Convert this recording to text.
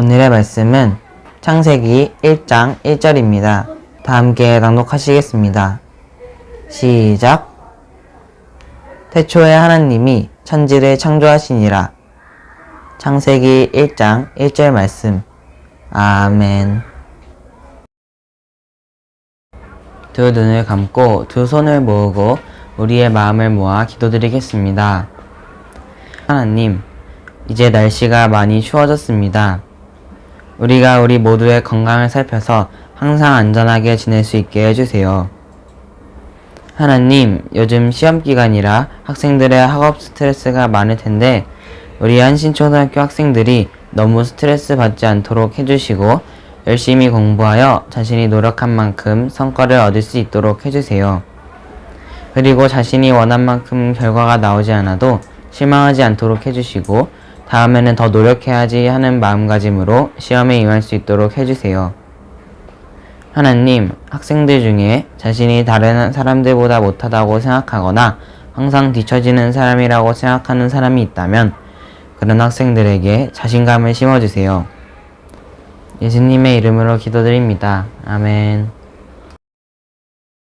오늘의 말씀은 창세기 1장 1절입니다. 다 함께 낭독하시겠습니다. 시작. 태초에 하나님이 천지를 창조하시니라. 창세기 1장 1절 말씀. 아멘. 두 눈을 감고 두 손을 모으고 우리의 마음을 모아 기도드리겠습니다. 하나님, 이제 날씨가 많이 추워졌습니다. 우리가 우리 모두의 건강을 살펴서 항상 안전하게 지낼 수 있게 해주세요. 하나님, 요즘 시험 기간이라 학생들의 학업 스트레스가 많을 텐데, 우리 한신초등학교 학생들이 너무 스트레스 받지 않도록 해주시고, 열심히 공부하여 자신이 노력한 만큼 성과를 얻을 수 있도록 해주세요. 그리고 자신이 원한 만큼 결과가 나오지 않아도 실망하지 않도록 해주시고, 다음에는 더 노력해야지 하는 마음가짐으로 시험에 임할 수 있도록 해주세요. 하나님, 학생들 중에 자신이 다른 사람들보다 못하다고 생각하거나 항상 뒤처지는 사람이라고 생각하는 사람이 있다면 그런 학생들에게 자신감을 심어주세요. 예수님의 이름으로 기도드립니다. 아멘.